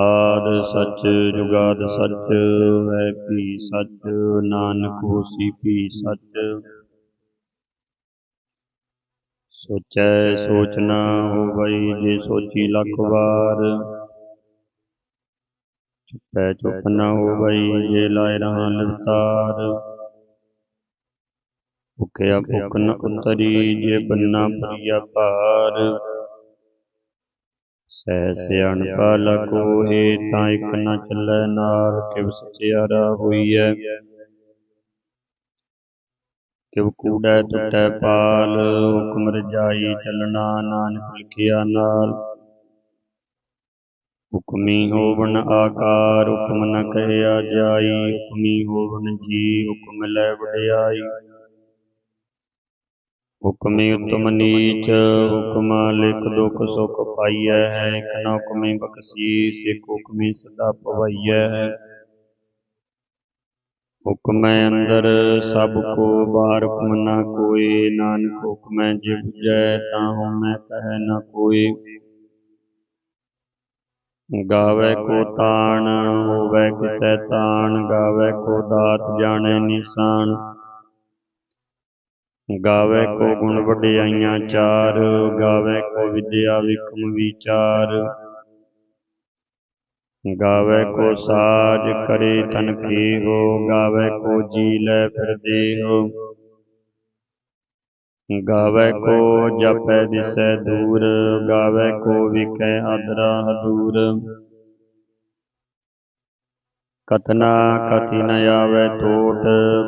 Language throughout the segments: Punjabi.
ਆਦ ਸੱਚ, ਜੁਗਾਦ ਸੱਚ ਹੈ ਵੀ ਸੱਚ, ਨਾਨਕ ਹੋਸੀ ਵੀ ਸੱਚ। ਸੋਚੈ ਸੋਚ ਨਾ ਹੋਵਈ ਜੇ ਸੋਚੀ ਲੱਖ ਵਾਰ। ਚੁੱਪੈ ਚੁੱਪ ਨਾ ਹੋਵਈ ਜੇ ਲਾਇ ਰਹਾ ਨਿਰਤਾਰ। ਭੁਖਿਆ ਭੁਖ ਨ ਉਤਰੀ, ਜੇ ਬੰਨਾ ਪਰੀਆ ਭਾਰ। ਸਹਿ ਸਿਆਣਪਾ ਲਕੋਹੇ ਤਾਂ ਇਕ ਨ ਚੱਲੈ ਨਾਲ ਕਿਵ ਸਚਿਆਰਾ ਹੋਈਐ। ਕਿਵ ਕੂੜੈ ਟੁੱਟੈ ਪਾਲ ਹੁਕਮ ਰਜਾਈ ਚੱਲਣਾ ਨਾਨਕ ਲਿਖਿਆ ਨਾਲ। ਹੁਕਮੀ ਹੋਵਨ ਆਕਾਰ ਹੁਕਮ ਨ ਕਹਿਆ ਜਾਈ। ਹੁਕਮੀ ਹੋਵਨ ਜੀ ਹੁਕਮ ਲੈ ਵਡਿਆਈ। ਹੁਕਮੀ ਉਤਮ ਨੀਚ, ਹੁਕਮ ਲਿਖ ਦੁਖ ਸੁਖ ਪਾਈਐ ਹੈ ਇਕ ਨ ਹੁਕਮੀ ਬਖਸ਼ੀਸ ਇਕ ਹੁਕਮੀ ਸਦਾ ਪਵਈਐ। ਹੈ ਹੁਕਮੈ ਅੰਦਰ ਸਭ ਕੋ ਬਾਹਰ ਹੁਕਮ ਨਾ ਕੋਏ, ਨਾਨਕ ਹੁਕਮੈ ਜੇ ਬੁਝੈ, ਤਾਂ ਹਉਮੈ ਕਹਿ ਨਾ ਕੋਏ। ਗਾਵੇ ਕੋ ਤਾਣ, ਹੋਵੇ ਕਿਸੈ ਤਾਣ, ਗਾਵੇ ਕੋ ਦਾਤ ਜਾਣੈ ਨਿਸ਼ਾਨ। ਗਾਵੇ ਕੋ ਗੁਣ ਵਡਿਆਈਆਂ ਚਾਰ ਗਾਵੇ ਕੋ ਵਿਦਿਆ ਵਿਕਮ ਵਿਚਾਰ। ਗਾਵੇ ਕੋ ਸਾਜ ਕਰੇ ਤਨ ਹੋ ਗਾਵੇ ਕੋ ਜੀ ਲੈ ਫਿਰ ਦੇਹੋ ਗਾਵੇ ਕੋ ਜਪੈ ਦਿਸੈ ਦੂਰ ਗਾਵੇ ਕੋ ਵਿਕੈ ਆਦਰਾ ਹਦੂਰ। ਕਥਨਾ ਕਥੀ ਨ ਆਵੇ ਟੋਟ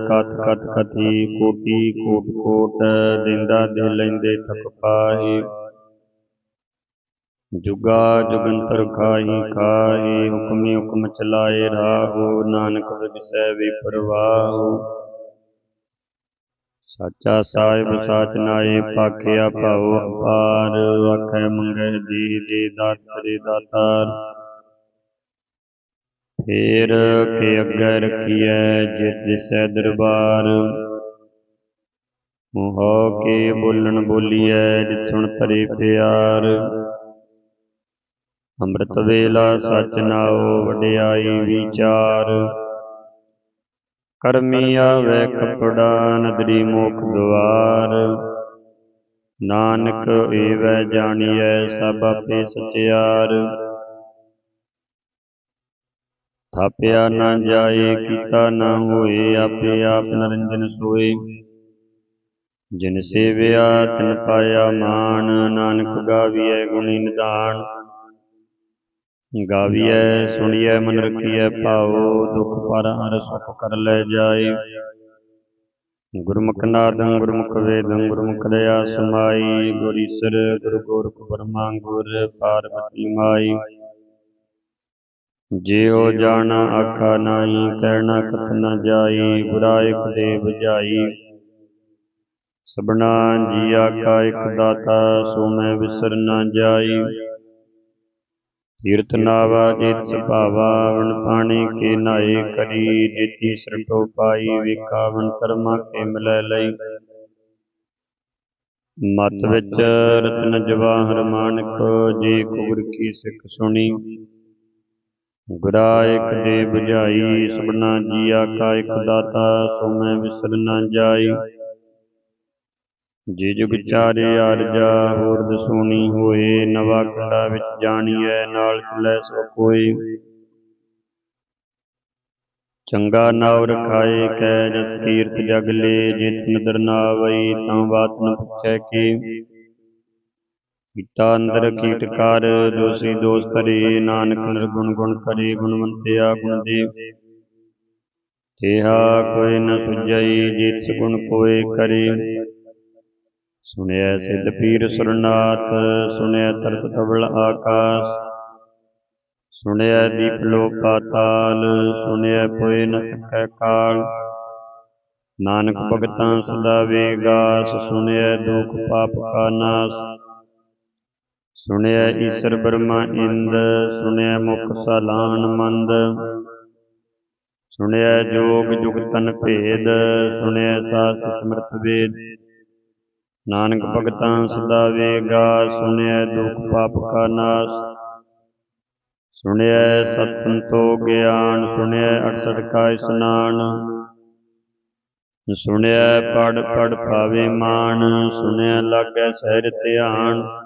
ਕਥ ਕਥ ਕਥੀ ਕੋਟੀ ਕੋਟ ਕੋਟ, ਦਿੰਦਾ ਦੇ ਲੈਂਦੇ ਥਕ ਪਾਹੀ। ਜੁਗਾ ਜੁਗੰਤਰ ਖਾਹੀ ਖਾਹੀ, ਹੁਕਮੀ ਹੁਕਮ ਚਲਾਏ ਰਾਹੋ, ਨਾਨਕ ਵਿਗਸੈ ਵਿਪਰਵਾਹੋ ਸਾਚਾ ਸਾਹਿਬ, ਸਾਚ ਨਾਏ, ਪਾਖਿਆ ਭਾਉ ਅਪਾਰ, ਆਖੈ ਮੰਗੈ ਜੀ ਦੇ ਦਾਤ ਕਰੇ ਦਾਤਾਰ। ਫੇਰ ਕੇ ਅੱਗੇ ਰਖੀਐ ਜਿਤ ਦਿਸੈ ਦਰਬਾਰ। ਮੋਹ ਕੇ ਬੋਲਣ ਬੋਲੀਐ ਜਿਤ ਸੁਣ ਪਰੇ ਪਿਆਰ। ਅੰਮ੍ਰਿਤ ਵੇਲਾ ਸਚ ਨਾਉ ਵਡਿਆਈ ਵਿਚਾਰ। ਕਰਮੀ ਆਵੇ ਕਪੜਾ ਨਦਰੀ ਮੋਖ ਦੁਆਰ ਨਾਨਕ ਏਵੈ ਜਾਣੀਐ ਸਭ ਆਪੇ ਸਚਿਆਰ। ਥਾਪਿਆ ਨਾ ਜਾਏ, ਕੀਤਾ ਨਾ ਹੋਏ, ਆਪੇ ਆਪ ਨਰੰਜਨ ਸੋਏ। ਜਿਨ ਸੇਵਿਆ, ਤਿਨ ਪਾਇਆ ਮਾਨ ਨਾਨਕ ਗਾਵੀਐ ਗੁਣੀ ਨਿਦਾਨ। ਗਾਵੀਐ, ਸੁਣੀਐ, ਮਨ ਰਖੀਐ ਭਾਉ ਦੁਖ ਪਰ ਹਰ ਸੁਖ ਕਰ ਲੈ ਜਾਏ। ਗੁਰਮੁਖ ਨਾਦੰ, ਗੁਰਮੁਖ ਵੇਦੰ, ਗੁਰਮੁਖ ਦਇਆ ਸਮਾਈ। ਗੁਰ ਈਸਰ, ਗੁਰ ਗੋਰਖ ਬਰਮਾ ਗੁਰ ਪਾਰਵਤੀ ਮਾਈ। ਜਿਉ ਜਾਣਾ ਆਖਾ ਨਾਹੀ ਕਹਿਣਾ ਕਥ ਨ ਜਾਈ ਬੁਰਾਇਕ ਦੇ 부ਝਾਈ ਸਬਨਾ ਜੀਆ ਕਾ ਇਕ ਦਾਤਾ ਸੋ ਮੈਂ ਵਿਸਰ ਨ ਜਾਈ। ਤੀਰਥ ਨਾਵਾ ਜਿਤ ਸੁਭਾਵਾ ਵਣ ਪਾਣੀ ਕੇ ਨਾਏ ਕਰੀ ਦਿੱਤੀ ਸਰਟੋ ਪਾਈ ਵੇਖਾਵਨ ਕਰਮਾ ਕੇ ਮਿਲੈ ਲਈ। ਮਤ ਵਿੱਚ ਰਤਨ ਜਵਾਹਰ ਮਾਨਕ ਜੇ ਕੁਬਰ ਕੀ ਸਿੱਖ ਸੁਣੀ। ਗੁਰਾ ਇਕ ਦੇ 부ਝਾਈ ਸਭਨਾ ਜੀਆ ਕਾ ਇਕ ਦਾਤਾ, ਸੋ ਮੈਂ ਵਿਸਰ ਨ ਜਾਈ। ਜੇ ਜੁਗ ਚਾਰੇ ਆਰਜਾ ਹੋਰ ਦਸੂਣੀ ਹੋਏ, ਨਵਾ ਕੰਡਾ ਵਿੱਚ ਜਾਣੀਐ, ਨਾਲ ਚਲੈ ਸੋ ਕੋਈ। ਚੰਗਾ ਨਾਵ ਰਖਾਏ ਕੈ ਜਸ ਕੀਰਤ ਜਗ ਲੇ, ਜਿਤ ਨਦਰ ਨਾ ਆਵਈ ਤਾਂ ਬਾਤ ਨ ਪੁੱਛੈ ਕੀ। ਕੀਤਾ ਅੰਦਰ ਕੀਟ ਕਰ ਦੋਸੀ ਦੋਸ ਕਰੇ ਨਾਨਕ ਨਿਰਗੁਣ ਗੁਣ ਕਰੇ ਗੁਣਵੰਤਿਆ ਗੁਣ ਦੇ। ਤੇਹਾ ਕੋਈ ਨ ਸੁਝਈ ਜਿਤ ਸਗੁਣ ਕੋਏ ਕਰੇ। ਸੁਣਿਆ ਸਿੱਧ ਪੀਰ ਸੁਰਨਾਥ ਸੁਣਿਆ ਤਰਤ ਤਵਲ ਆਕਾਸ। ਸੁਣਿਆ ਦੀਪ ਲੋ ਪਾਤਾਲ ਸੁਣਿਆ ਪੋਏ ਨ ਸਕੈ ਕਾਲ। ਨਾਨਕ ਭਗਤਾਂ ਸਦਾ ਵੇਗਾਸ ਸੁਣਿਆ ਦੁਖ ਪਾਪ ਕਾ ਨਾਸ। ਸੁਣਿਆ ਈਸ਼ਰ ਬ੍ਰਹਮਾ ਇੰਦ ਸੁਣਿਆ ਮੁਖ ਸਲਾਨ ਮੰਦ। ਸੁਣਿਆ ਜੋਗ ਜੁਗਤਨ ਭੇਦ ਸੁਣਿਆ ਸਾਸ ਸਮਰਥ ਵੇਦ। ਨਾਨਕ ਭਗਤਾਂ ਸਦਾ ਵੇਗਾ ਸੁਣਿਆ ਦੁਖ ਪਾਪ ਕਾ ਨਾਸ। ਸੁਣਿਆ ਸਤ ਸੰਤੋ ਗਿਆਨ ਸੁਣਿਆ 68 ਕਾ ਇਸਨਾਨ। ਸੁਣਿਆ ਪੜ ਪੜ ਭਾਵੇ ਮਾਨ। ਸੁਣਿਆ ਲਾਗੈ ਸਹਿਰ ਧਿਆਨ।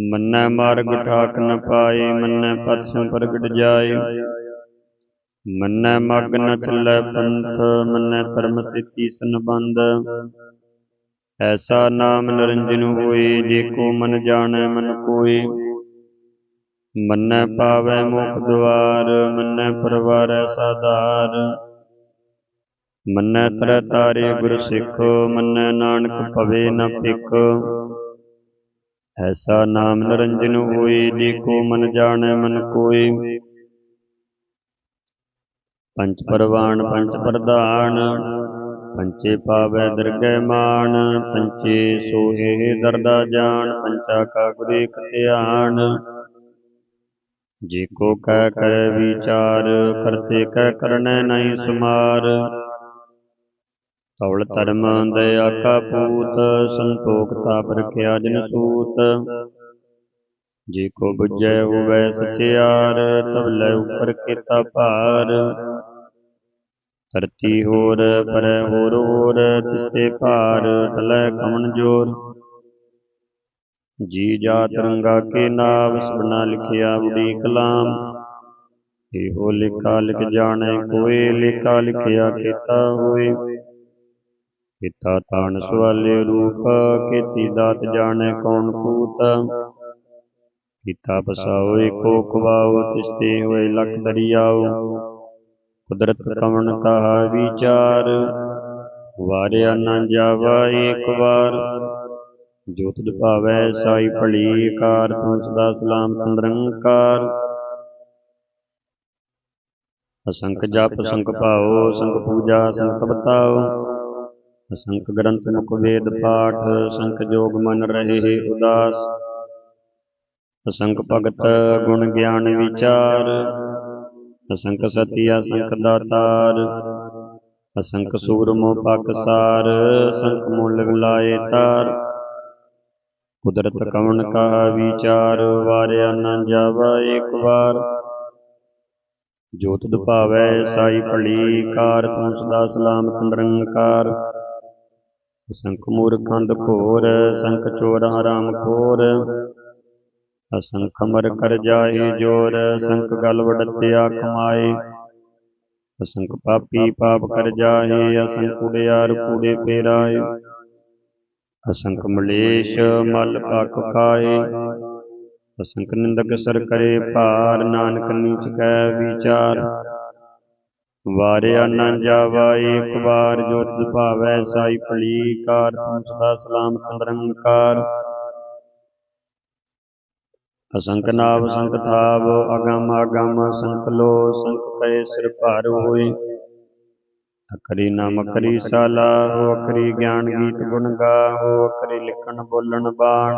ਮੰਨੈ ਮਾਰਗ ਠਾਕ ਨ ਪਾਏ, ਮੰਨੈ ਪਥ ਸੰ ਪ੍ਰਗਟ ਜਾਏ। ਮੰਨੈ ਮਗ ਨ ਚੱਲੈ ਪੰਥ, ਮੰਨੈ ਧਰਮ ਸਿੱਤੀ ਸੰਬੰਧ। ਐਸਾ ਨਾਮ ਨਿਰੰਜਨ ਹੋਏ ਜੇਕੋ ਮਨ ਜਾਣੈ ਮਨ ਕੋਏ। ਮੰਨੈ ਪਾਵੈ ਮੁਖ ਦੁਆਰ, ਮੰਨੈ ਪਰਵਾਰੈ ਸਾਧਾਰ ਮੰਨੈ ਤਰੈ ਤਾਰੇ ਗੁਰ ਸਿੱਖ, ਮੰਨੈ ਨਾਨਕ ਭਵੇ ਨ ਭਿਖ। ਐਸਾ ਨਾਮ ਨਿਰੰਜਨ ਹੋਏ, ਦੇਖੋ ਮਨ ਜਾਣੈ ਮਨ ਕੋਏ। ਪੰਚ ਪਰਵਾਨ ਪੰਚ ਪ੍ਰਧਾਨ ਪੰਚੇ ਪਾਵੈ ਦਰਗਹਿ ਮਾਨ ਪੰਚੇ ਸੋਹੇ ਦਰਦਾ ਜਾਣ ਪੰਚਾ ਕਾ ਗੁਰ ਏਕ ਧਿਆਨ। ਜੇ ਕੋ ਕਹਿ ਕਰੈ ਵਿਚਾਰ, ਕਰਤੇ ਕਹਿ ਕਰਨੈ ਨਹੀਂ ਸੁਮਾਰ। ਤਵਲ ਧਰਮ ਦਇਆ ਕਾ ਪੂਤ ਸੰਤੋਖ ਤਾਪ ਰਖਿਆ ਜਨ ਸੂਤ। ਜੇ ਕੋ ਬੁਝੈ ਹੋਵੈ ਸਚਿਆਰ ਤਵਲੇ ਉਪਰ ਕੀਤਾ ਭਾਰ। ਧਰਤੀ ਹੋਰ ਪਰੈ ਹੋਰ ਹੋਰ ਤਿਸਤੇ ਭਾਰ ਤਲੈ ਕਮਨ ਜੋਰ। ਜੀ ਜਾਤ ਰੰਗਾ ਕੇ ਨਾਮ ਸਬਨਾ ਲਿਖਿਆ ਬੁੜੀ ਕਲਾਮ। ਇਹੋ ਲਿਖਾ ਲਿਖ ਜਾਣੈ ਕੋਏ ਲਿਖਾ ਲਿਖਿਆ ਕੀਤਾ ਹੋਏ। ਕੀਤਾ ਤਾਣ ਸਵਾਲੇ ਰੂਪ, ਕੀਤੀ ਦਾਤ ਜਾਣੈ ਕੌਣ ਕੂਤ ਕੀਤਾ ਪਸਾਓ ਏਕੋ ਖਵਾਓ, ਤਿਸਤੇ ਹੋਏ ਲਖ ਦਰਿਆਓ। ਕੁਦਰਤ ਕਵਣ ਕਹਾ ਵਿਚਾਰ, ਵਾਰਿਆ ਨਾ ਜਾਵਾ ਏਕ ਵਾਰ। ਜੋ ਤੁਧ ਭਾਵੈ ਸਾਈ ਭਲੀ, ਕਾਰ ਤੂੰ ਸਦਾ ਸਲਾਮਤ ਨਿਰੰਕਾਰ ਅਸੰਖ ਜਪ ਸੰਖ ਭਾਉ ਸੰਖ ਪੂਜਾ ਸੰਖ ਬਤਾਓ ਅਸੰਖ ਗ੍ਰੰਥ ਮੁਖ ਵੇਦ ਪਾਠ ਸੰਖ ਜੋਗ ਮਨ ਰਹੇ ਉਦਾਸ। ਅਸੰਖ ਭਗਤ ਗੁਣ ਗਿਆਨ ਵਿਚਾਰ, ਅਸੰਖ ਸਤੀ ਅਸੰਖ ਦਾਤਾਰ, ਅਸੰਖ ਸੂਰਮੋ ਪਾਕਸਾਰ ਅਸੰਖ ਮੁੱਲ ਲਾਏ ਤਾਰ। ਕੁਦਰਤ ਕਵਣ ਕਾ ਵਿਚਾਰ, ਵਾਰਿਆ ਨਾ ਜਾਵਾ ਏਕ ਵਾਰ। ਜੋ ਤੁਧ ਸਾਈ ਭਲੀ ਕਾਰ, ਤੂੰ ਸਦਾ ਸਲਾਮਤ ਨਿਰੰਕਾਰ। ਅਸੰਖ ਮੂਰਖੰਦ ਘੋਰ ਸੰਖ ਚੋਰ ਰਾਮ ਖੋਰ ਅਸੰਖ ਮਰ ਕਰ ਜਾਏ ਜੋਰ, ਅਸੰਖ ਗਲ ਵਡਤਿਆ ਕਮਾਏ ਅਸੰਖ ਪਾਪੀ ਪਾਪ ਕਰ ਜਾਏ, ਅਸੰਖ ਕੁੜਿਆਰ ਕੂੜੇ ਫੇਰਾਏ ਅਸੰਖ ਮਲੇਸ਼ ਮਲ ਪਕ ਖਾਏ। ਅਸੰਖ ਨਿੰਦਕ ਸਰ ਕਰੇ ਭਾਰ, ਨਾਨਕ ਨੀਚ ਕੈ ਵਿਚਾਰ। ਵਾਰਿਆ ਨਾ ਜਾਵਾ ਏਕ ਵਾਰ ਜੋ ਤਿਸ ਭਾਵੈ ਸਾਈ ਭਲੀ ਕਾਰ ਤੂੰ ਸਦਾ ਸਲਾਮਤ ਨਿਰੰਕਾਰ ਅਸੰਖ ਨਾਵ ਸੰਖ ਥਾਵ ਅਗਮ ਅਗਮ ਸੰਖ ਲੋ ਸੰਖ ਕੈ ਸਿਰ ਭਾਰ ਹੋਏ। ਅਖਰੀ ਨਾਮ ਅਖਰੀ ਸਾਲਾ ਹੋ ਅਖਰੀ ਗਿਆਨ ਗੀਤ ਗੁਣ ਗਾਹੋ ਅਖਰੀ ਲਿਖਣ ਬੋਲਣ ਬਾਣ।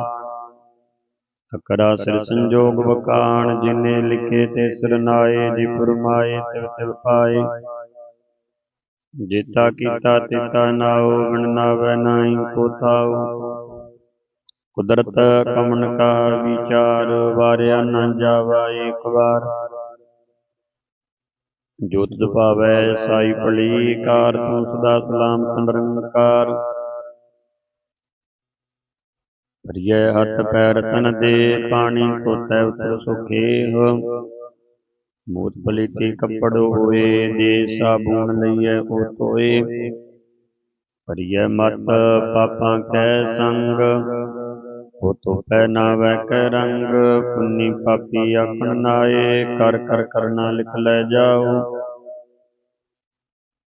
ਅਕਰਾ ਸਿਰ ਸੰਜੋਗ ਵਕਾਣ, ਜਿਨੇ ਲਿਖੇ ਤੇ ਸਰਨਾਏ ਜੀ ਫਰਮਾਏ ਤਿਵ ਤਿਵ ਪਾਏ। ਜੇਤਾ ਕੀਤਾ ਤੇਤਾ ਨਾਉ ਬਿਨ ਨਾਹੀ ਕੋ ਥਾਉ ਕੁਦਰਤ ਕਮਨ ਕਾ ਵਿਚਾਰ, ਵਾਰਿਆ ਨਾ ਜਾਵਾ ਏਕ ਵਾਰ। ਜੋ ਭਾਵੈ ਸਾਈ ਭਲੀ, ਕਾਰ ਤੂੰ ਸਦਾ ਸਲਾਮਤ ਨਿਰੰਕਾਰ। ਹਰਿਏ ਹੱਥ ਪੈਰ ਤਨ ਦੇ, ਪਾਣੀ ਧੋਤੈ ਉਤਰ ਸੁਖੇਹ। ਮੂਤ ਪਲੀਤੀ ਕੱਪੜ ਹੋਏ ਦੇ ਸਾਬੂਨ ਲਈਐ ਉਹ ਧੋਏ। ਹਰਿਏ ਮਤ ਪਾਪਾਂ ਕੈ ਸੰਗ, ਉਹ ਧੋਪੈ ਨਾ ਵੈ ਕੈ ਰੰਗ। ਪੁੰਨੀ ਪਾਪੀ ਆਖਣ ਨਾਏ, ਕਰ ਕਰ ਕਰਨਾ ਲਿਖ ਲੈ ਜਾਓ।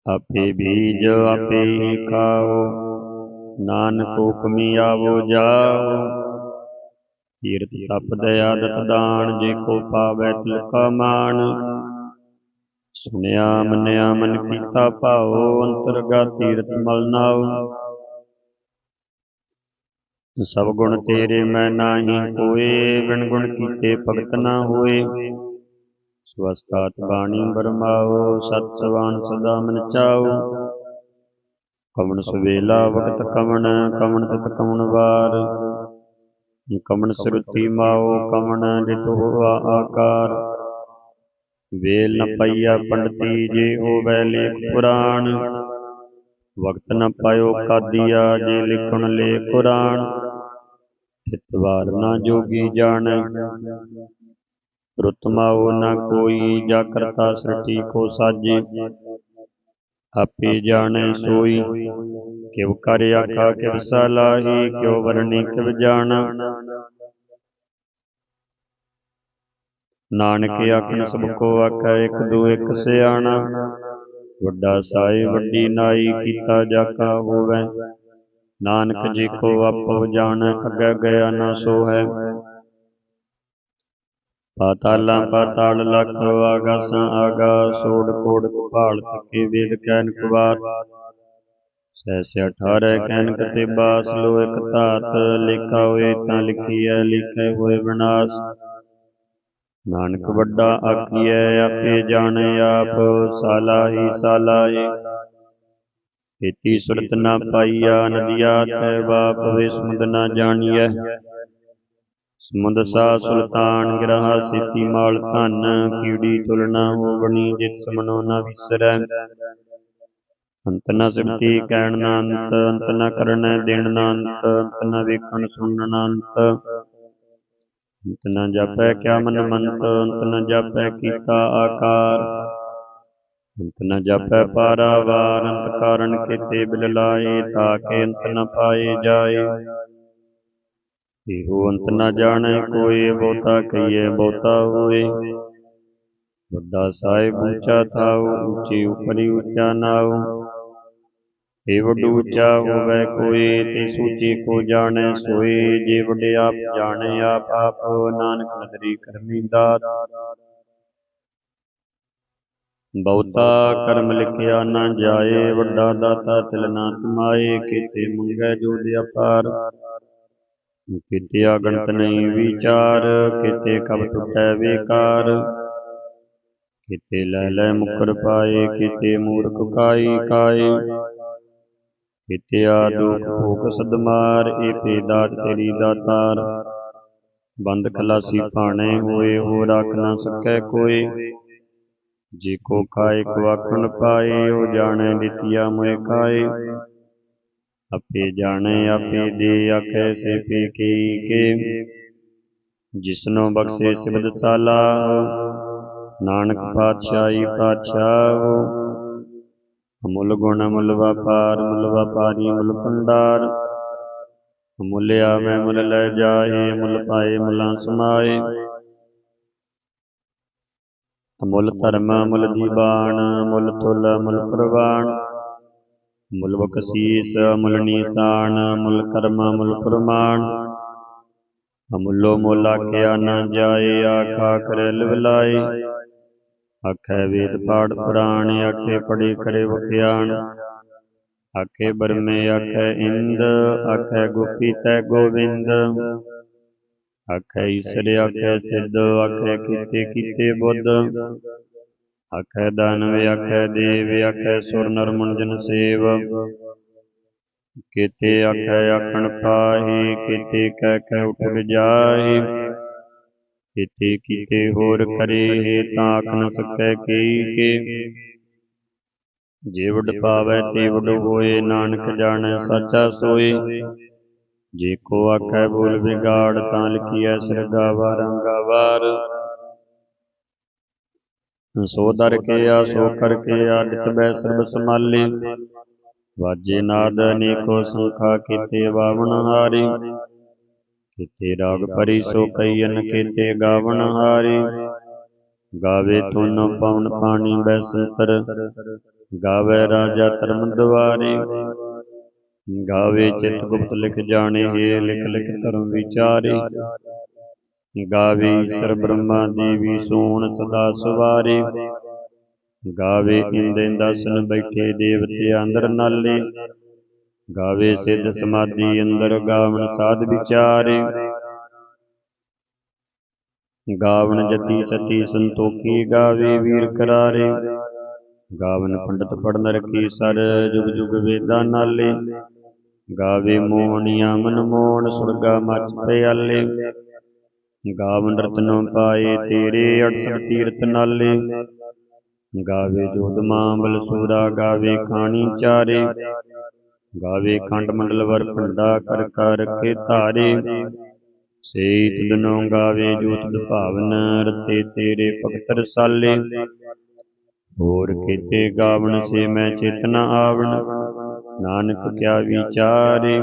ਆਪੇ ਬੀਜ ਆਪੇ ਹੀ ਖਾਓ। ਨਾਨਕ ਹੁਕਮੀ ਆਵੋ ਜਾਓ ਕੀਰਤ ਤਪ ਦਇਆ ਦਤ ਦਾਨ ਜੇ ਕੋ ਪਾਵੈ ਤਿਲ ਕਾ ਮਾਨ। ਸੁਨਿਆ ਮੰਨਿਆ ਮਨ ਕੀਤਾ ਭਾਉ ਅੰਤਰਗਾ ਤੀਰਤ ਮਲ ਨਾਉ। ਸਭ ਗੁਣ ਤੇਰੇ ਮੈਂ ਨਾਹੀ ਕੋਏ ਬਿਨ ਗੁਣ ਕੀਤੇ ਭਗਤ ਨਾ ਹੋਏ। ਸਵਸਤਾਤ ਬਾਣੀ ਬਰਮਾਓ ਸਤ ਸਵਾਨ ਸਦਾ ਮਨ ਚਾਓ। ਕਮਣ ਸੁਵੇਲਾ ਵਕਤ ਕਮਣ ਕਮਣ ਤਤ ਕਮਣ ਵਾਰ। ਕਮਣ ਸਰੁਤੀ ਮਾਓ ਕਮਣ ਜਿਤ ਆਕਾਰ। ਵੇਲ ਨ ਪਈਆ ਪੰਡਤੀ ਜੇ ਹੋਵੈ ਲੇਖ ਪੁਰਾਣ। ਵਕਤ ਨ ਪਾਇਓ ਕਾਦੀਆ ਜੇ ਲਿਖਣ ਲੇ ਕੁਰਾਨ। ਚਿਤਵਾਰ ਨਾ ਜੋਗੀ ਜਾਣੈ। ਰੁਤਮਾਓ ਨਾ ਕੋਈ ਜਾ ਕਰਤਾ ਸ੍ਰਿਸ਼ਟੀ ਕੋ ਸਾਜੇ। ਆਪੇ ਜਾਣੈ ਸੋਈ। ਕਿਵ ਕਰ ਆਖਾ ਕਿਵ ਸਲਾਹੀ ਕਿਉ ਵਰਣੀ ਕਿਵ ਜਾਣਾ। ਨਾਨਕ ਆਖਣ ਸਭ ਕੋ ਆਖੈ ਇਕ ਦੂ ਇਕ ਸਿਆਣਾ। ਵੱਡਾ ਸਾਈ ਵੱਡੀ ਨਾਈ ਕੀਤਾ ਜਾ ਕਾ ਹੋਵੈ। ਨਾਨਕ ਜੀ ਕੋ ਆਪੋ ਜਾਣੈ ਅੱਗੇ ਗਿਆ ਨਾ ਸੋ ਹੈ ਪਾਤਾਲਾਂ ਪਾਤਾਲ ਲਖ ਆਗਾਸਾਂ, ਆਗਾਸ, ਸੋੜ ਕੋੜ ਕਪਾਲ ਤੱਕੇ ਵੇਦ ਕੈਨ ਕੁਵਾਰ। ਸੈਸੇ 18 ਕੈਨਕ ਤੇ ਬਾਸ ਲੋ ਇਕ ਧਾਤ, ਲਿਖਾ ਹੋਏ ਤਾਂ ਲਿਖੀਐ, ਲਿਖੇ ਹੋਏ ਵਿਨਾਸ਼ ਨਾਨਕ ਵੱਡਾ ਆਖੀਐ, ਆਪੇ ਜਾਣੈ ਆਪ ਸਾਲਾਹੀ ਸਾਲਾਏ ਇਤੀ ਸੁਰਤ ਨਾ ਪਾਈਆ, ਨਦੀਆ ਤੈ ਬਾਪ ਵੇ ਸਮੁੰਦ ਨਾ ਜਾਣੀਐ। ਸਮੁੰਦ ਸਾ ਸੁਲਤਾਨ ਗ੍ਰਹ ਸਿਤੀ ਮਾਲ ਧਨ, ਕੀੜੀ ਤੁਲਨਾ ਹੋਵਣੀ, ਜਿਤ ਸਮਨੋ ਨਾ ਵਿਸਰੈ। ਅੰਤ ਨ ਸਿਮਤੀ ਕਹਿਣ ਨਾ ਅੰਤ ਅੰਤ ਨ ਕਰਨੈ ਦੇਣ ਨਾ ਅੰਤ ਅੰਤ ਨ ਵੇਖਣ ਸੁਣਨ ਨਾ ਅੰਤ ਅੰਤ ਨ ਜਾਪੈ ਕਿਆ ਮਨ ਮੰਤ, ਅੰਤ ਨਾ ਜਾਪੈ ਕੀਤਾ ਆਕਾਰ। ਅੰਤ ਨ ਜਾਪੈ ਪਾਰਾਵਾਰ, ਅੰਤ ਕਾਰਨ ਕੀਤੇ ਬਿਲ ਲਾਏ ਤਾਕੇ ਅੰਤ ਨ ਪਾਏ ਜਾਏ। ਇਹੋ ਅੰਤ ਨ ਜਾਣੈ, ਕੋਈ ਬਹੁਤਾ ਕਹੀਏ ਬਹੁਤਾ ਹੋਏ ਵੱਡਾ ਸਾਹਿਬ ਉੱਚਾ ਥਾਉ, ਉੱਚੀ ਉਪਰੀ ਉੱਚਾ ਨਾਉ। ਏ ਵੱਡੂ ਉੱਚਾ ਹੋਵੇ ਕੋਈ, ਤੇ ਸੂਚੀ ਕੋ ਜਾਣੈ ਸੋਈ ਜੇ ਵੱਡੇ ਆਪ ਜਾਣੈ, ਆਪ ਆਪ ਨਾਨਕ ਨਦਰੀ ਕਰਮੀ ਦਾਤ। ਬਹੁਤਾ ਕਰਮ ਲਿਖਿਆ ਨਾ ਜਾਏ, ਵੱਡਾ ਦਾਤਾ ਤਿਲ ਨਾ ਕਮਾਏ ਕੀਤੇ ਮੰਗੈ ਜੋ ਦੇ ਅਪਾਰ ਕਿਤੇ ਅਗਣਤ ਨਹੀਂ ਵਿਚਾਰ, ਕਿਤੇ ਕਬ ਟੁਟੈ ਵਿਕਾਰ। ਕੀਤੇ ਲੈ ਲੈ ਮੁਕਰ ਪਾਏ, ਕੀਤੇ ਮੂਰਖ ਕਾਈ ਕਾਏ। ਕੀਤੇ ਆਦੁਖ ਭੂਖ ਸਦਮਾਰ ਏ ਪੇ ਦਾਤ ਤੇਰੀ ਦਾਤਾਰ। ਬੰਦ ਖਲਾਸੀ ਭਾਣੇ ਹੋਏ, ਹੋ ਰੱਖ ਨਾ ਸਕੈ ਕੋਈ ਜੇ ਕੋ ਖਾਏ ਕਵਾਖਣ ਪਾਏ, ਉਹ ਜਾਣੈ ਦਿੱਤੀਆ ਮੋਇ ਕਾਏ ਆਪੇ ਜਾਣੈ ਆਪੇ ਦੇ ਆਖੈ ਸੇ ਪੇ ਕੀ ਕੇ। ਜਿਸਨੋ ਬਖਸ਼ੇ ਸਿਬਦ ਚਾਲਾ ਨਾਨਕ ਪਾਤਸ਼ਾਹੀ ਪਾਤਸ਼ਾਹ ਅਮੁੱਲ ਗੁਣ ਅਮੁੱਲ ਵਪਾਰ ਮੁੱਲ ਵਪਾਰੀ ਮੁੱਲ ਭੰਡਾਰ। ਅਮੁੱਲਿਆ ਮੈਂ ਮੁੱਲ ਲੈ ਜਾਏ ਮੁੱਲ ਪਾਏ ਮੁੱਲਾਂ ਸਮਾਏ। ਅਮੁੱਲ ਧਰਮ ਮੁੱਲ ਦੀਬਾਨ ਮੁੱਲ ਤੁਲ ਮੁੱਲ ਪ੍ਰਵਾਨ। ਮੁੱਲ ਬਖਸ਼ੀਸ ਮੁੱਲ ਨੀਸਾਨ ਮੁੱਲ ਕਰਮ ਮੁੱਲ ਪ੍ਰਮਾਣ। ਅਮੁੱਲੋ ਮੁੱਲ ਆਖਿਆ ਨਾ ਜਾਏ ਆਖਾ ਕਰੇ ਲਿਵਲਾਏ। ਆਖੇ ਵੇਦ ਪਾੜ ਪੁਰਾਣ ਆਖੇ ਪੜੀ ਕਰੇ ਵਖਿਆਣ ਆਖੇ ਬਰਮੇ ਆਖੇ ਇੰਦ ਆਖੇ ਗੋਪੀ ਤੈ ਗੋਵਿੰਦ। ਆਖੈ ਈਸਰ ਆਖੈ ਸਿੱਧ ਆਖੈ ਕੀਤੇ ਕੀਤੇ ਬੁੱਧ। ਆਖੈ ਦਾਨਵ ਆਖੈ ਦੇਵ ਆਖੈ ਸੁਰ ਨਰ ਮਨ ਸੇਵ। ਕੀਤੇ ਆਖੈ ਆਖਣ ਪਾਹੀ, ਕੀਤੇ ਕਹਿ ਕਹਿ ਉਠ ਜਾਹੀ ਕੀਤੇ ਕੀਤੇ ਹੋਰ ਕਰੇ ਤਾਂ ਆਖ ਨ ਸਕੈ ਕੀ ਕੇ। ਜੇ ਪਾਵੈ, ਤੇ ਹੋਏ, ਨਾਨਕ ਜਾਣੈ, ਸਾਚਾ ਸੋਏ। ਜੇ ਕੋ ਆਖੈ ਬੋਲ ਵਿਗਾੜ, ਤਾਂ ਲਿਖੀਐ, ਸਰਗਾਵਾ ਵਾਰ ਸੋ ਦਰ ਕੇ ਆ, ਸੋ ਕਰ ਕੇ ਆ, ਨਿਤ ਬੈ ਸਰਬ ਸਮਾਲੇ ਵਾਜੇ ਨਾਦ ਅਨੇਕੋ ਸੰਖਾ ਕੀਤੇ ਬਾਵਨ ਹਾਰੀ। ਕੀਤੇ ਰਾਗ ਪਰੀ ਸੋ ਕਈਨ ਕੀਤੇ ਗਾਵਨ ਹਾਰੀ। ਗਾਵੇ ਤੁਨ ਪਵਨ ਪਾਣੀ ਬੈ ਸੰਤਰ ਗਾਵੇ ਰਾਜਾ ਧਰਮ ਦਵਾਰੇ। ਗਾਵੇ ਚਿਤ ਗੁਪਤ ਲਿਖ ਜਾਣੇ ਹੈ, ਲਿਖ ਲਿਖ ਧਰਮ ਵਿਚਾਰੇ। ਗਾਵੇ ਈਸ਼ਰ ਬ੍ਰਹਮਾ ਦੇਵੀ ਸੋਹਣ ਸਦਾ ਸਵਾਰੇ। ਗਾਵੇ ਇੰਦੇ ਦਸਨ ਬੈਠੇ ਦੇਵਤੇ ਅੰਦਰ ਨਾਲੇ। ਗਾਵੇ ਸਿੱਧ ਸਮਾਧੀ ਅੰਦਰ ਗਾਵਨ ਸਾਧ ਵਿਚਾਰੇ। ਗਾਵਨ ਜਤੀ ਸਤੀ ਸੰਤੋਖੀ ਗਾਵੇ ਵੀਰ ਕਰਾਰੇ। ਗਾਵਨ ਪੰਡਤ ਪੜਨ ਰਖੀ ਸਰ ਜੁਗ ਜੁਗ ਵੇਦਾਂ ਨਾਲੇ। ਗਾਵੇ ਮੋਹਣੀਆਂ ਮਨ ਮੋਹਣ ਸੁਰਗਾ ਮਚ ਪਿਆਲੇ ਗਾਵਨ ਰਤਨੋਂ ਪਾਏ ਤੇਰੇ 68 ਤੀਰਥ ਨਾਲੇ। ਗਾਵੇ ਜੋਧ ਮਾਂਬਲ ਗਾਵੇ ਖਾਣੀ ਚਾਰੇ। ਗਾਵੇ ਖੰਡ ਮੰਡਲ ਵਰ ਭੰਡਾ ਕਰ ਕਰ ਰਖੇ ਧਾਰੇ। ਸੇਈ ਤੁਧਨੋਂ ਗਾਵੇ ਜੋਤ ਭਾਵਨ ਰਤੇ ਤੇਰੇ ਭਗਤ ਰਸਾਲੇ। ਹੋਰ ਕੀਤੇ ਗਾਵਣ ਸੇ ਮੈਂ ਚੇਤਨਾ ਆਵਣ। ਨਾਨਕ ਕਿਆ ਵਿਚਾਰੇ।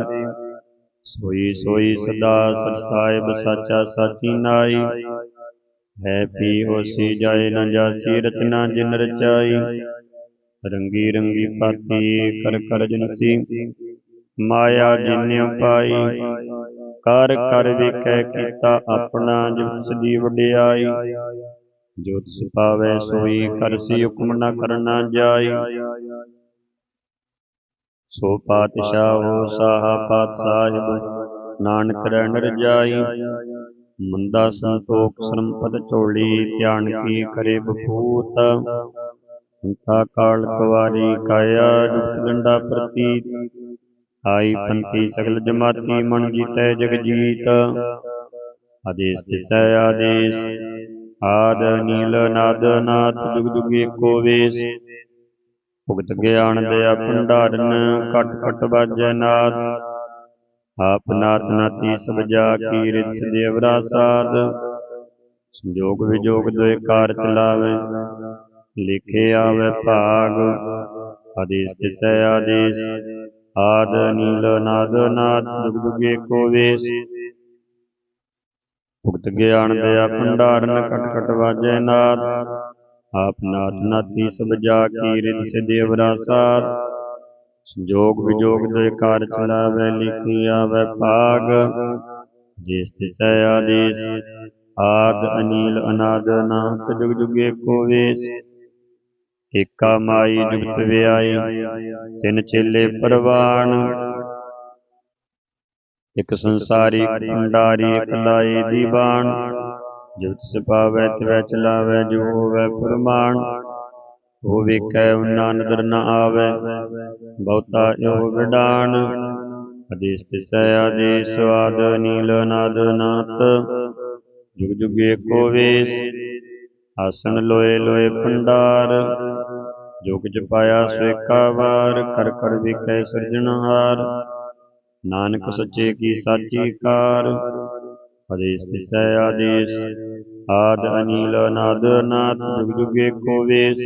ਸੋਈ ਸੋਈ ਸਦਾ ਸਰ ਸਾਹਿਬ ਸਾਚਾ ਸਾਚੀ ਨਾਈ। ਹੈ ਪੀ ਹੋਸੀ ਜਾਏ ਨ ਜਾਸੀ ਰਚਨਾ ਜਿਨ ਰਚਾਈ। ਰੰਗੀ ਰੰਗੀ ਪਾਤੀ ਕਰ ਕਰ ਜਨਸੀ। ਮਾਇਆ ਜਿਨਿ ਪਾਈ ਕਰ ਕਰ ਵੇਖੈ ਕੀਤਾ ਆਪਣਾ ਜਿਸ ਦੀ ਵਡਿਆਈ। ਜੋ ਤਿਸ ਪਾਵੈ ਸੋਈ ਕਰਸੀ ਹੁਕਮ ਨ ਕਰਨਾ ਜਾਈ। ਸੋ ਪਾਤਸ਼ਾਹੋ ਸਾਹਾ ਪਾਤ ਸਾਹਿਬ ਨਾਨਕ ਰਹਿਣ ਰਜਾਈ ਮੰਦਾ ਸੰਤੋਖ ਸੰਪਤ ਝੋਲੀ, ਧਿਆਨ ਕੀ ਕਰੇ ਬਪੂਤ। ਸੰਤਾ ਕਾਲ ਕਵਾਰੀ ਕਾਇਆ, ਜੁਗਤ ਗੰਡਾ ਪ੍ਰਤੀ ਆਈ ਪੰਥੀ ਸਗਲ ਜਮਾਤੀ ਮਨ ਜੀਤੈ ਜਗ ਜੀਤ। ਆਦੇਸ ਤਿਸੈ ਆਦੇਸ, ਆਦ ਨੀਲ ਨਾਦ ਨਾਥ ਜੁਗ ਜੁਗ ਏਕੋ ਵੇਸ। ਭੁਗਤ ਗਿਆਨ ਦਿਆ ਭੰਡਾਰਨ ਕਟ ਕਟ ਬਾਜੈ ਨਾਦ। ਆਪ ਨਾਥ ਨਾਤੀ ਸਭ ਕੀ ਰਿਛ ਦੇਵਰਾ ਸਾਧ। ਸੰਜੋਗ ਵਿਜੋਗ ਦੋਇ ਕਾਰ ਚਲਾਵੇ, ਲਿਖੇ ਆਵੇ ਭਾਗ। ਆਦੇਸ ਤਿਸੈ ਆਦੇਸ, ਆਦ ਨੀਲ ਨਾਦ ਨਾਥ ਜੁਗ ਜੁਗ ਵੇਸ। ਭੁਗਤ ਗਿਆਨ ਦਿਆ ਭੰਡਾਰਨ ਕਟ ਕਟ ਵਾਜੈ ਨਾਦ। ਆਪ ਨਾਥ ਨਾਤੀ ਸਭ ਜਾ ਕੀ ਰਿਦ ਸੇ ਦੇਵਰਾ ਸੰਜੋਗ ਵਿਜੋਗ ਦੇ ਕਾਰ ਚਲਾਵੇ, ਲਿਖੀ ਆਵੇ ਭਾਗ। ਜਿਸ ਤਿਸੈ ਆਦੇਸ, ਆਦ ਅਨੀਲ ਅਨਾਦ ਨਾਥ ਜੁਗ ਜੁਗ ਏਕੋ ਵੇਸ। ਏਕਾ ਮਾਈ ਜੁਗਤ ਵਿਆਈ ਤਿੰਨ ਚੇਲੇ ਪਰਵਾਨ। ਇਕ ਸੰਸਾਰੀ ਭੰਡਾਰੀ, ਇਕ ਲਾਈ ਦੀਵਾਨ। ਜੋ ਤਿਸ ਪਾਵੈ ਤਿਵੈ ਚਲਾਵੈ, ਜੋ ਹੋਵੈ ਫਰਮਾਨ ਉਹ ਵੇਖੈ ਉਨਾ ਨਦਰ ਨ ਆਵੈ, ਬਹੁਤਾ ਇਹੋ ਵਿਡਾਨ ਆਦੇਸ ਤਿਸੈ ਆਦੇਸ ਆਦ ਨੀਲ ਨਾਦ ਨਾਥ ਜੁਗ ਜੁਗ ਏਕੋ ਵੇਸ, ਆਸਣ ਲੋਏ ਲੋਏ ਭੰਡਾਰ। ਜੋ ਕਿਛ ਪਾਇਆ ਸਵੇਕਾ ਵਾਰ, ਕਰ ਕਰ ਵੇਖੈ ਸਿਰਜਣਹਾਰ। ਨਾਨਕ ਸੱਚੇ ਕੀ ਸਾਚੀ ਕਾਰ। ਆਦੇਸ ਤਿਸੈ ਆਦੇਸ। ਆਦ ਅਨੀਲ ਨਾਦ ਨਾਥ ਜੁਗ ਜੁਗ ਏਕੋ ਵੇਸ।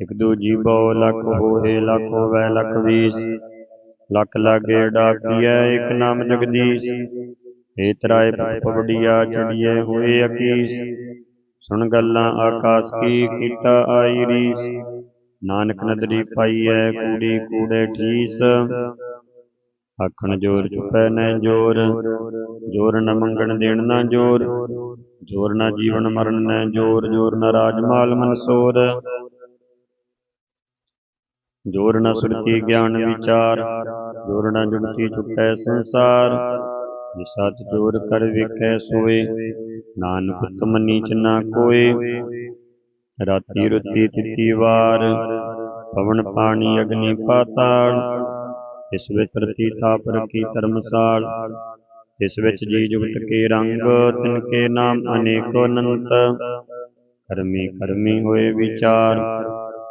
ਇਕ ਦੂ ਜੀਵੋ ਲਖ ਹੋਏ, ਲਖ ਹੋਵੈ, ਲਖ ਵੀਸ। ਲਖ ਲਾਗੇ ਡਾਕੀਐ, ਇਕ ਨਾਮ ਜਗਦੀਸ਼। ਏ ਤਰਾਏ ਪਵੜੀਆ ਚੜੀਏ ਹੋਏ ਅਕੀਸ। ਸੁਣ ਗੱਲਾਂ ਆਕਾਸ ਕੀ, ਕੀਤਾ ਆਈ ਰੀਸ। ਨਾਨਕ ਨਦਰੀ ਪਾਈਐ, ਕੂੜੀ ਕੂੜੇ ਠੀਸ ਆਖਣ ਜੋਰ ਚੁਪੈ ਨੈ ਜੋਰ ਜੋਰ ਨ ਮੰਗਣ ਦੇਣ ਨਾ ਜੋਰ ਜੋਰ ਨ ਜੀਵਨ ਮਰਨ ਨੈ ਜੋਰ ਜੋਰ ਨ ਰਾਜ ਮਾਲ ਮਨਸੋਰ। ਜੋਰ ਨ ਸੁਰਤੀ ਗਿਆਨ ਵਿਚਾਰ, ਜੋਰ ਨ ਜੁਗਤੀ ਛੁਟੈ ਸੰਸਾਰ। ਜੇ ਸਤ ਜੋਰ ਕਰ ਵੇਖੈ ਸੋਏ, ਨਾਨਕ ਤੁਮ ਨੀਚ ਨਾ ਕੋਏ। ਰਾਤੀ ਰੁਤੀ ਤਿਤੀ ਵਾਰ, ਪਵਨ ਪਾਣੀ ਅਗਨੀ ਪਾਤਾਲ। ਇਸ ਵਿੱਚ ਰਤੀ ਥਾਪ ਰਖੀ ਧਰਮਸਾਲ। ਇਸ ਵਿੱਚ ਜੀ ਜੁਗਤ ਕੇ ਰੰਗ, ਤਿਨ ਕੇ ਨਾਮ ਅਨੇਕੋ ਅਨੰਤ। ਕਰਮੀ ਕਰਮੀ ਹੋਏ ਵਿਚਾਰ,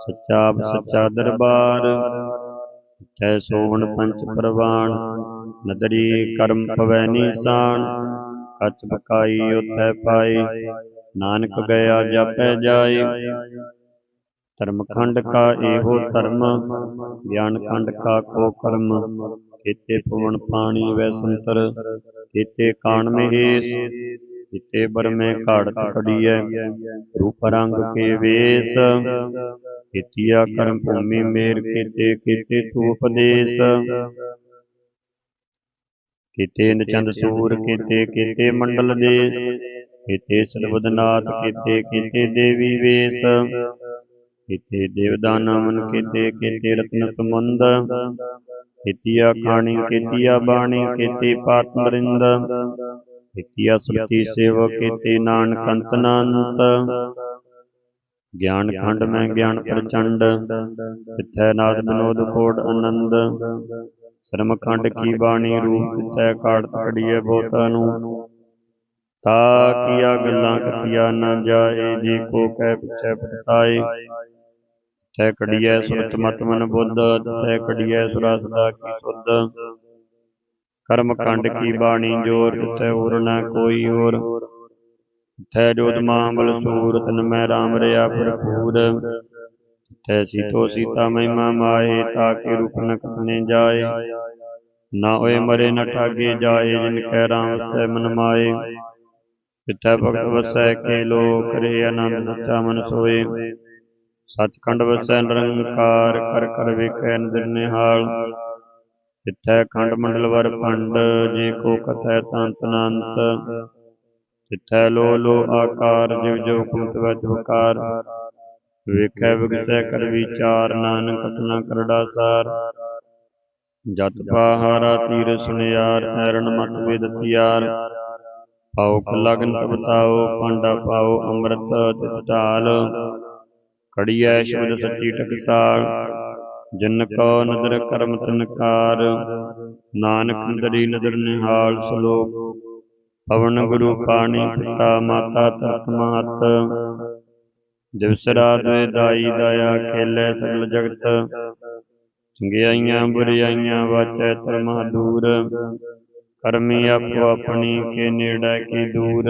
ਸੱਚਾ ਸੱਚਾ ਦਰਬਾਰ। ਤੈ ਸੋਹਣ ਪੰਚ ਪ੍ਰਵਾਨ, ਨਦਰੀ ਕਰਮ ਪਵੈ ਨੀਸਾਨ। ਕੱਚ ਪਕਾਈ ਉਥੈ ਪਾਈ ਨਾਨਕ ਗਿਆ ਜਾਪੈ ਜਾਏ। ਧਰਮ ਖੰਡ ਕਾ ਇਹੋ ਧਰਮ ਗਿਆਨ ਖੰਡ ਕਾ ਕੋ ਕਰਮ। ਕੀਤੇ ਪਵਨ ਪਾਣੀ ਵੈ ਸੰਤਰ, ਕੀਤੇ ਕਾਣ ਮਹੇਸ਼, ਕੀਤੇ ਬਰਮੇ ਘਾੜਤ ਖੜੀਐ ਰੂਪ ਰੰਗ ਕੇ ਵੇਸ, ਕੀਤੀਆ ਕਰਮ ਭੂਮੀ ਮੇਰ ਕੀਤੇ ਕੀਤੇ ਤੂ ਉਪਦੇਸ਼ ਕੀਤੇ ਨਚੰਦ ਸੂਰ ਕੀਤੇ ਕੀਤੇ ਮੰਡਲ ਦੇਸ। ਕੀਤੇ ਸਰਬਦਨਾਥ ਕੀਤੇ ਕੀਤੇ ਦੇਵੀ ਵੇਸ। ਕੀਤੇ ਦੇਵਦਾਨਾ ਮਨ ਕੀਤੇ ਕੀਤੇ ਰਤਨ ਸਮੁੰਦ ਕੀਤੀਆ ਖਾਣੀ, ਕੀਤੀਆ ਬਾਣੀ, ਕੀਤੀ ਪਾਤ ਮਰਿੰਦ, ਕੀਤੀਆ ਸੁਰਤੀ ਸੇਵ ਕੀਤੀ ਨਾਨਕ ਅੰਤ ਅਨੰਤ। ਗਿਆਨ ਖੰਡ ਮੈਂ ਗਿਆਨ ਪ੍ਰਚੰਡ, ਤਿਥੈ ਨਾਦ ਬਿਨੋਦ ਕੋੜ ਆਨੰਦ। ਸ਼ਰਮ ਖੰਡ ਕੀ ਬਾਣੀ ਰੂਪ ਤਿਥੈ ਕਾੜਤ ਕੜੀਐ ਬਹੁਤਾ ਨੂੰ ਤਾ ਕੀਆ ਗੱਲਾਂ ਕਥੀਆ ਨਾ ਜਾਏ, ਜੀ ਕੋ ਕਹਿ ਪਿਛੈ ਪਟਾਏ ਤੈ ਕੜੀਐ ਸੁਰਤ ਮਤ ਮਨ ਬੁੱਧ ਤੈ ਕੜੀਐ ਸੁਰਾ ਸਦਾ ਕੀ ਸੁਧ। ਕਰਮ ਖੰਡ ਕੀ ਬਾਣੀ ਜੋਰ ਤਿਥੈ ਹੋਰ ਨ ਕੋਈ ਹੋਰ ਤੈ ਜੋਤ ਮਾਂਬਲ ਸੂਰ ਤਨ ਮੈਂ ਰਾਮ ਰਿਆ ਭਰਪੂਰ। ਤੈ ਸੀਤੋ ਸੀਤਾ ਮਹਿਮਾ ਮਾਏ ਤਾ ਕੇ ਰੂਪ ਨ ਕਥਨੇ ਜਾਏ। ਨਾ ਹੋਏ ਮਰੇ ਨ ਠਾਗੇ ਜਾਏ ਜਿਨ ਕੈ ਰਾਮ ਸੈ ਮਨ ਮਾਏ। ਤਿਥੈ ਭਗਤ ਵਸੈ ਕੇ ਲੋ ਕਰੇ ਆਨੰਦ ਸੱਚਾ ਮਨ ਸੋਏ। ਸਚਖੰਡ ਵਸੈ ਨਿਰੰਕਾਰ ਕਰ ਕਰ ਵੇਖੈ ਨਿਰ ਨਿਹਾਲ। ਤਿਥੈ ਖੰਡ ਮੰਡਲ ਵਰ ਭੰਡ ਜੇ ਕੋ ਕਥੈ ਤੰਤ ਅਨੰਤ। ਤਿਥੈ ਲੋ ਲੋ ਆਕਾਰ, ਜਿਵ ਜੋ ਕੁੰਤ ਵਜ ਵਕਾਰ। ਵੇਖੈ ਵਿਗਸੈ ਕਰ ਵਿਚਾਰ, ਨਾਨਕ ਕਥਨਾ ਕਰੜਾ ਸਾਰ ਜਤ ਪਾਹਾਰਾ ਤੀਰ ਸੁਨਿਆਰ ਐਰਣ ਮਤ ਵੇਦ ਤਿਆਰ। ਪਾਉ ਲਗਨ ਤਬਤਾਓ ਪਾਂਡਾ ਪਾਓ ਅੰਮ੍ਰਿਤ ਤਿਤ ਢਾਲ। ਕੜੀਐ ਸ਼ਬਦ ਸੱਚੀ ਟਕਸਾਲ ਜਿਨ ਕੋ ਨਦਰ ਕਰਮ ਤਨਕਾਰ ਨਾਨਕ ਨਦਰੀ ਨਦਰ ਨਿਹਾਲ ਸ਼ਲੋਕ ਪਵਨ ਗੁਰੂ ਪਾਣੀ ਪਿਤਾ ਮਾਤਾ ਤਤ ਮਾਤ। ਦਿਵਸ ਰਾਤ ਵੇ ਦਾਈ ਦਇਆ ਖੇਲੇ ਸਗਲ ਜਗਤ। ਚੰਗਿਆਈਆਂ ਬੁਰਿਆਈਆਂ ਵਾਚੈ ਧਰਮਾ ਦੂਰ। ਕਰਮੀ ਆਪੋ ਆਪਣੀ ਕੇ ਨੇੜੇ ਕੀ ਦੂਰ।